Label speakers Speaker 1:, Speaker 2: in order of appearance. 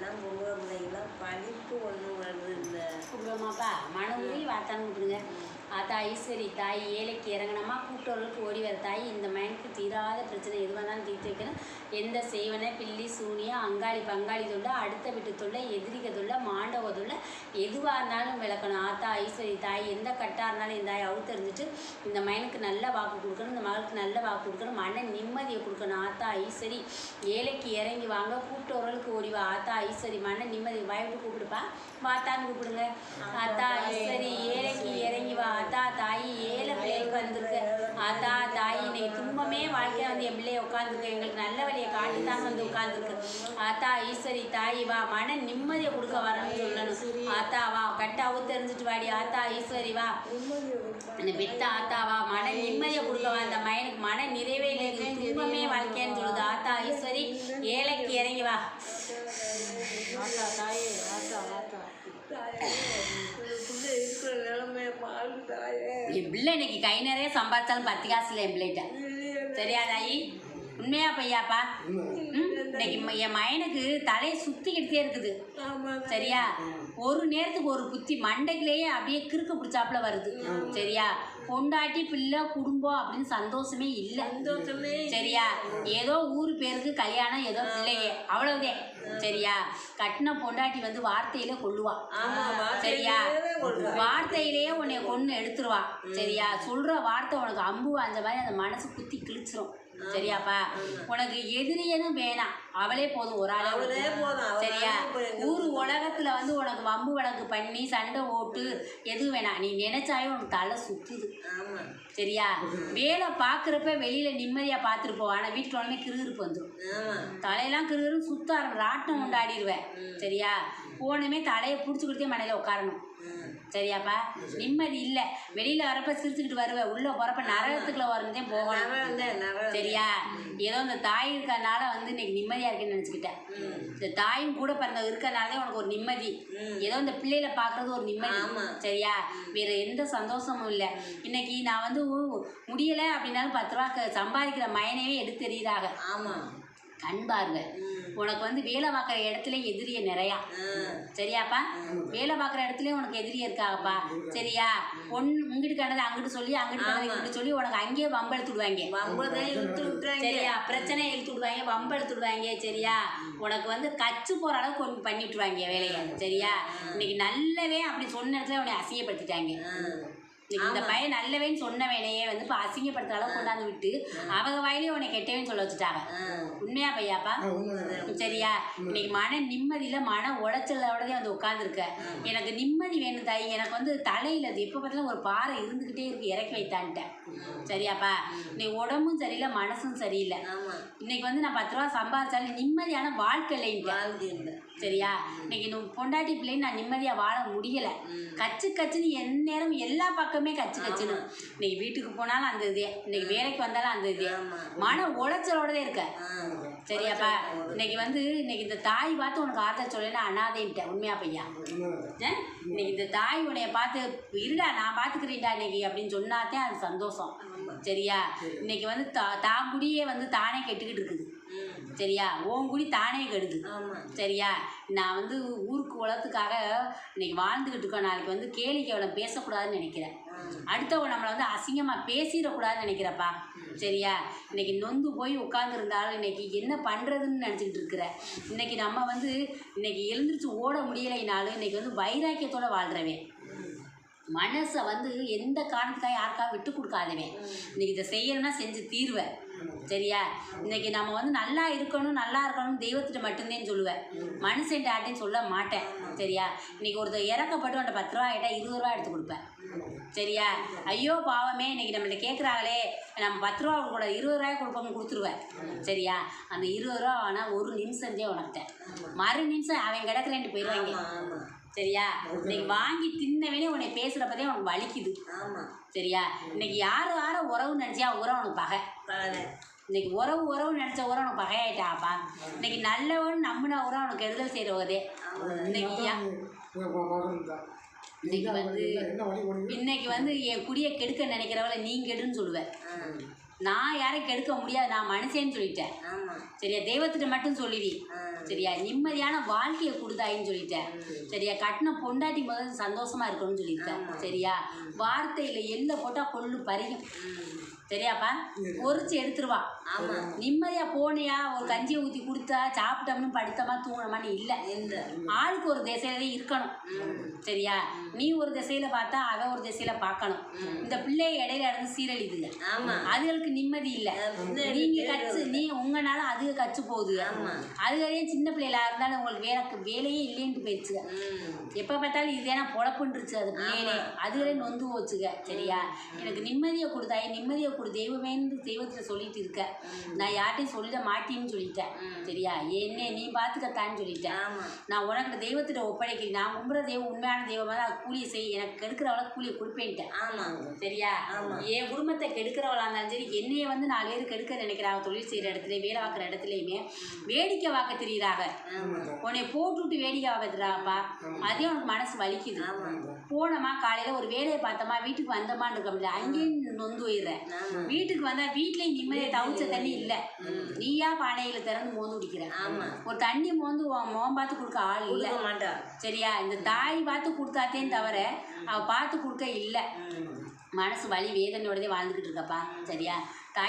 Speaker 1: எல்லாம் பொம்பளை பிள்ளைங்களாம் படிப்பு ஒன்று வருது இந்த
Speaker 2: கும்பிடுவோமாப்பா மன உருகி கொடுங்க தாய் சரி ஈஸ்வரி தாய் ஏழைக்கு இறங்கணுமா? கூட்டுறவுக்கு ஓடி வர தாய் இந்த மயனுக்கு தீராத பிரச்சனை. எதுவாக இருந்தாலும் தீர்த்து வைக்கிறேன் எந்த செய்வனை பில்லி சூனியா அங்காளி பங்காளி தொல்லை அடுத்த வீட்டு தொல்லை எதிரிக தொல்லை மாண்டவ தொல்லை எதுவாக இருந்தாலும் விளக்கணும். ஆத்தா ஐஸ்வரி தாய் எந்த கட்டாக இருந்தாலும் இந்த தாய் அவுத்து தெரிஞ்சுட்டு இந்த மயனுக்கு நல்ல வாக்கு கொடுக்கணும் இந்த மகளுக்கு நல்ல வாக்கு கொடுக்கணும் மன நிம்மதியை கொடுக்கணும். ஆத்தா ஐஸ்வரி ஏழைக்கு இறங்கி வாங்க கூட்டுறவுக்கு ஓடி வா. ஆத்தா ஐஸ்வரி மன நிம்மதி வாய்ப்பு கூப்பிடுப்பா வாத்தான்னு கூப்பிடுங்க. ஆத்தா ஐஸ்வரி ஏழைக்கு இறங்கி வா ஆத்தா தாயி ஏழை பிள்ளைகளுக்கு வந்திருக்கு ஆத்தா தாயி இன்னைக்கு துன்பமே வாழ்க்கையில வந்து என் பிள்ளைய உட்காந்துருக்கு எங்களுக்கு நல்ல வழியை காட்டித்தான் வந்து உட்காந்துருக்கு ஆத்தா ஈஸ்வரி தாயி வா. மன நிம்மதியை கொடுக்க வரணும்னு சொல்லணும். ஆத்தா வா. கட்டாவும் தெரிஞ்சுட்டு வாடி. ஆத்தா ஈஸ்வரி வா. இந்த பெத்த ஆத்தா வா. மன நிம்மதியை கொடுக்க வா. அந்த மயனுக்கு மன நிறைவே இல்லை. துன்பமே வாழ்க்கைன்னு சொல்லுது. ஆத்தா ஈஸ்வரி ஏழைக்கு இறங்கி வா.
Speaker 3: ஆத்தா தாயே ஆத்தா ஆத்தா
Speaker 1: பிள்ளை இருக்கிற நிலைமையை பாரு தாயே
Speaker 2: என் பிள்ளை இன்னைக்கு கை நிறைய சம்பாதிச்சாலும் பத்து காசு இல்லை என் பிள்ளைகிட்ட. சரியா தாயி உண்மையா பையாப்பா? இன்னைக்கு என் மயனுக்கு தலையை சுற்றிக்கிட்டே இருக்குது. சரியா? ஒரு நேரத்துக்கு ஒரு புத்தி மண்டைக்குள்ளேயே அப்படியே கிறுக்கு பிடிச்சாப்புல வருது. சரியா? பொண்டாட்டி பிள்ளை குடும்பம் அப்படின்னு சந்தோஷமே இல்லை.
Speaker 1: சந்தோஷமே
Speaker 2: சரியா? ஏதோ ஊர் பேருக்கு கல்யாணம் ஏதோ பிள்ளையே. அவ்வளவுதே. சரியா? கட்டின பொண்டாட்டி வந்து வார்த்தையில கொள்ளுவா. சரியா. வார்த்தையிலேயே உன்னை கொன்று எடுத்துருவா. சரியா? சொல்ற வார்த்தை உனக்கு அம்பு அந்த மாதிரி அந்த மனசு குத்தி கிழிச்சிரும். சரியாப்பா? உனக்கு எதிரியனும் வேணாம் அவளே போதும் ஒரு ஆளே சரியா? ஊர் உலகத்துல வந்து உனக்கு வம்பு வழக்கு பண்ணி சண்டை ஓட்டு எதுவும் வேணாம். நீ நினைச்சாவே உனக்கு தலை சுத்துது. சரியா? வேலை பார்க்குறப்ப வெளியில நிம்மதியா பார்த்துட்டு போவா ஆனால் வீட்டுக்கு உடனே கிருகிருப்பு வந்துடும் தலையெல்லாம் கிருகிரும் சுத்த ஆரம்பி ராட்டம் கொண்டாடிடுவேன் சரியா? போனமே தலையை பிடிச்சி கொடுத்தே மனையில உட்காரணும். சரியாப்பா? நிம்மதி இல்லை. வெளியில வரப்ப சிரிச்சுக்கிட்டு வருவேன் உள்ள போறப்ப நரகத்துக்குள்ள வரதே போகணும் சரியா? ஏதோ இந்த தாய் இருக்கறனால வந்து இன்னைக்கு நிம்மதியா இருக்கேன்னு நினச்சிக்கிட்டேன். இந்த தாயும் கூட பிறந்த இருக்கறனாலே உனக்கு ஒரு நிம்மதி. ஏதோ இந்த பிள்ளைகளை பார்க்கறது ஒரு நிம்மதி. சரியா? வேற எந்த சந்தோஷமும் இல்லை. இன்னைக்கு நான் வந்து முடியலை அப்படின்னாலும் பத்து ரூபா சம்பாதிக்கிற மயனையே எடுத்து தெரியுறாங்க
Speaker 1: ஆமாம்
Speaker 2: கண் பாருங்க உனக்கு வந்து வேலை பார்க்குற இடத்துல எதிரிய நிறையா. சரியாப்பா? வேலை பார்க்குற இடத்துலயும் உனக்கு எதிரி இருக்காங்கப்பா. சரியா? ஒன்று இங்கிட்டு கண்டது அங்கிட்டு சொல்லி அங்கிட்டு கண்டது இங்கிட்டு சொல்லி உனக்கு அங்கேயே
Speaker 1: இழுத்து விட்டுறாங்க.
Speaker 2: சரியா? பிரச்சனை இழுத்து விடுவாங்க வம்பெடுத்து விடுவாங்க. சரியா? உனக்கு வந்து கச்சு போகிற அளவுக்கு கொண்டு பண்ணி விட்டுருவாங்க வேலையை. சரியா? இன்னைக்கு நல்லவே அப்படி சொன்ன இடத்துல உன்னை அசிங்கப்படுத்திட்டாங்க. இந்த பையன் நல்லவேன்னு சொன்ன வேலையே வந்து இப்போ அசிங்கப்படுத்துற அளவுக்கு கொண்டாந்து விட்டு அவங்க வாயிலே உன்னை கெட்டவேன்னு சொல்ல வச்சுட்டாங்க. உண்மையா பையாப்பா சரியா? இன்னைக்கு மன நிம்மதியில் மன உளைச்சலோடதே வந்து உட்காந்துருக்க எனக்கு நிம்மதி வேணும் தாய். எனக்கு வந்து தலையில் அது எப்போ பார்த்தாலும் ஒரு பாறை இருந்துக்கிட்டே இருக்கு. இறக்கி வைத்தான்ட்டேன் சரியாப்பா இன்னைக்கு உடம்பும் சரியில்லை மனசும் சரியில்லை. இன்னைக்கு வந்து நான் பத்து ரூபா சம்பாதிச்சாலும் நிம்மதியான வாழ்க்கை இல்லைன்ட்டேன்
Speaker 1: வாழ்க்கை இல்லை.
Speaker 2: சரியா? இன்னைக்கு பொண்டாட்டி பிள்ளைன்னு நான் நிம்மதியாக வாழ முடியல. கச்சு கச்சுன்னு எந்நேரம் எல்லா பக்கமே கச்சு கச்சுன்னு. இன்னைக்கு வீட்டுக்கு போனாலும் அந்த இதே இன்னைக்கு வேலைக்கு வந்தாலும் அந்த இதே. மன உளைச்சலோடதே இருக்க. சரியாப்பா? இன்னைக்கு வந்து இன்னைக்கு இந்த தாய் பார்த்து உனக்கு ஆறுதல் சொல்லல அனாதைன்ட்டேன் உண்மையா பையா? இன்னைக்கு இந்த தாய் உன்னைய பார்த்து இருடா நான் பார்த்துக்கிறேன்டா இன்னைக்கு அப்படின்னு சொன்னாதான் அது சந்தோஷம். சரியா? இன்னைக்கு வந்து தா தான் குடியே வந்து தானே கெட்டுக்கிட்டு இருக்குது. சரியா? உன் குடி தானே கெடுது. சரியா? நான் வந்து ஊருக்கு உலகத்துக்காக இன்னைக்கு வாழ்ந்துக்கிட்டு இருக்கோம் நாளைக்கு வந்து கேளிக்கை அவளை பேசக்கூடாதுன்னு நினைக்கிறேன். அடுத்தவங்க நம்மளை வந்து அசிங்கமாக பேசிடக்கூடாதுன்னு நினைக்கிறப்பா. சரியா? இன்னைக்கு நொந்து போய் உட்காந்துருந்தாலும் இன்னைக்கு என்ன பண்ணுறதுன்னு நினச்சிக்கிட்டு இருக்கிற. இன்னைக்கு நம்ம வந்து இன்னைக்கு எழுந்திரிச்சு ஓட முடியலைனாலும் இன்னைக்கு வந்து வைராக்கியத்தோட வாழ்கிறவன் மனசை வந்து எந்த காரணத்துக்காக யாருக்காக விட்டு கொடுக்காதவன். இன்னைக்கு இதை செய்யணும்னா செஞ்சு தீர்வேன் சரியா? இன்னைக்கு நம்ம வந்து நல்லா இருக்கணும் நல்லா இருக்கணும் தெய்வத்திட்ட மட்டும்தான் சொல்லுவேன். மனுஷன் சொல்ல மாட்டேன். சரியா? இன்னைக்கு ஒருத்தர் இறக்கப்பட்டு அந்த பத்து ரூபா ஆகிட்டா இருபது ரூபா எடுத்து கொடுப்பேன். சரியா? ஐயோ பாவமே இன்னைக்கு நம்மள்ட்ட கேட்குறாங்களே நம்ம பத்து ரூபா கூட இருபது ரூபாய் கொடுப்போம்னு கொடுத்துருவேன். சரியா? அந்த இருபது ரூபா ஆனால் ஒரு நிமிஷம் தான் உனக்கிட்டேன் மறு நிமிஷம் அவன் கிடக்குறேன்ட்டு போயிடுவாங்க. சரியா? இன்னைக்கு வாங்கி தின்னவனே உன்னை பேசுகிறப்பதே உனக்கு வலிக்குது.
Speaker 1: ஆமாம்
Speaker 2: சரியா? இன்னைக்கு யார் யார உறவு நினச்சியா? உறவு உனக்கு பகை. இன்னைக்கு உறவு உறவு நினச்ச உறவு உனக்கு பகையாயிட்டாப்பா. இன்னைக்கு நல்லவன் நம்பின உறவு உனக்கு கெடுதல் செய்கிறவதே இன்னைக்கு இன்னைக்கு வந்து இன்னைக்கு வந்து என் குடியை கெடுக்க நினைக்கிறவள நீ கெடுன்னு சொல்லுவேன் நான் யாரையும் கெடுக்க முடியாது. நான் மனுஷன்னு சொல்லிட்டேன். சரியா? தெய்வத்திட்ட மட்டும் சொல்லுவி
Speaker 1: ஆ.
Speaker 2: சரியா? நிம்மதியான வாழ்க்கையை கொடுத்தாயின்னு சொல்லிட்டேன். சரியா? கட்டின பொண்டாட்டி முதல்ல சந்தோஷமா இருக்கணும்னு சொல்லிட்டேன். சரியா? வார்த்தையில எல்லை போட்டா கொள்ளு பறியும். சரியாப்பா பொறிச்சு எடுத்துருவா.
Speaker 1: ஆமா.
Speaker 2: நிம்மதியா போனியா ஒரு கஞ்சியை ஊத்தி கொடுத்தா சாப்பிட்டோம்னு படுத்தமா தூங்கினோமான்னு இல்லை.
Speaker 1: இந்த
Speaker 2: ஆளுக்கு ஒரு திசையில இருக்கணும். சரியா? நீ ஒரு திசையில பார்த்தா அவ ஒரு திசையில பார்க்கணும். இந்த பிள்ளைய இடையில இருந்து சீரழிதுங்க
Speaker 1: ஆமா.
Speaker 2: அதுகளுக்கு நிம்மதி இல்ல. நீங்க கச்சு நீ உங்கனால அதுக கச்சு போகுது.
Speaker 1: ஆமா.
Speaker 2: அதுகளையும் சின்ன பிள்ளைகளா இருந்தாலும் உங்களுக்கு வேலை வேலையே இல்லைன்ட்டு போயிடுச்சுங்க. எப்ப பார்த்தாலும் இதேனா பொழப்புன்றுச்சு அது பிள்ளைகளே. அதுகளே நொந்து போச்சுங்க. சரியா? எனக்கு நிம்மதியை கொடுத்தாயே நிம்மதியை கொடு தெய்வமேன்னு தெய்வத்துல சொல்லிட்டு இருக்க. நான் யார்ட்டையும் சொல்லிட மாட்டேன்னு சொல்லிட்டேன். சரியா? என்ன நீ பாத்துக்கத்தான்னு சொல்லிட்டேன். நான் உனக்கு தெய்வத்திட்ட ஒப்படைக்கிறேன். நான் கும்புற தெய்வம் உண்மையான தெய்வமாக தான் கூலியை செய். எனக்கு கெடுக்கிறவள கூலியை கொடுப்பேன்ட்டேன்
Speaker 1: ஆமா.
Speaker 2: சரியா. என் குடும்பத்தை கெடுக்கிறவளா இருந்தாலும் சரி என்னைய வந்து நாலு பேர் கெடுக்க நினைக்கிறாங்க. தொழில் செய்கிற இடத்துல வேலை பார்க்குற இடத்துலையுமே வேடிக்கை பார்க்க தெரியுறாங்க. உன்னை போட்டு விட்டு வேடிக்கை தெரியாப்பா அதே உனக்கு மனசு வலிக்குது. போனோமா காலையில் ஒரு வேலையை பார்த்தோமா வீட்டுக்கு வந்தோமான்னு இருக்க முடியல. அங்கேயும் நொந்து போயிடுறேன். வீட்டுக்கு வந்தால் வீட்லேயும் நிம்மதியை தவிச்ச தண்ணி இல்லை. நீயா பானையில் திறந்து மோந்து குடிக்கிற.
Speaker 1: ஆமா.
Speaker 2: ஒரு தண்ணி மோந்து முகம் பார்த்து கொடுக்க ஆள் இல்லை.
Speaker 1: மாட்டா.
Speaker 2: சரியா? இந்த தாய் பார்த்து கொடுத்தாத்தேன்னு தவிர அவ பார்த்து கொடுக்க இல்லை. மனசு வலி வேதனையோடதே வாழ்ந்துக்கிட்டு இருக்கப்பா. சரியா?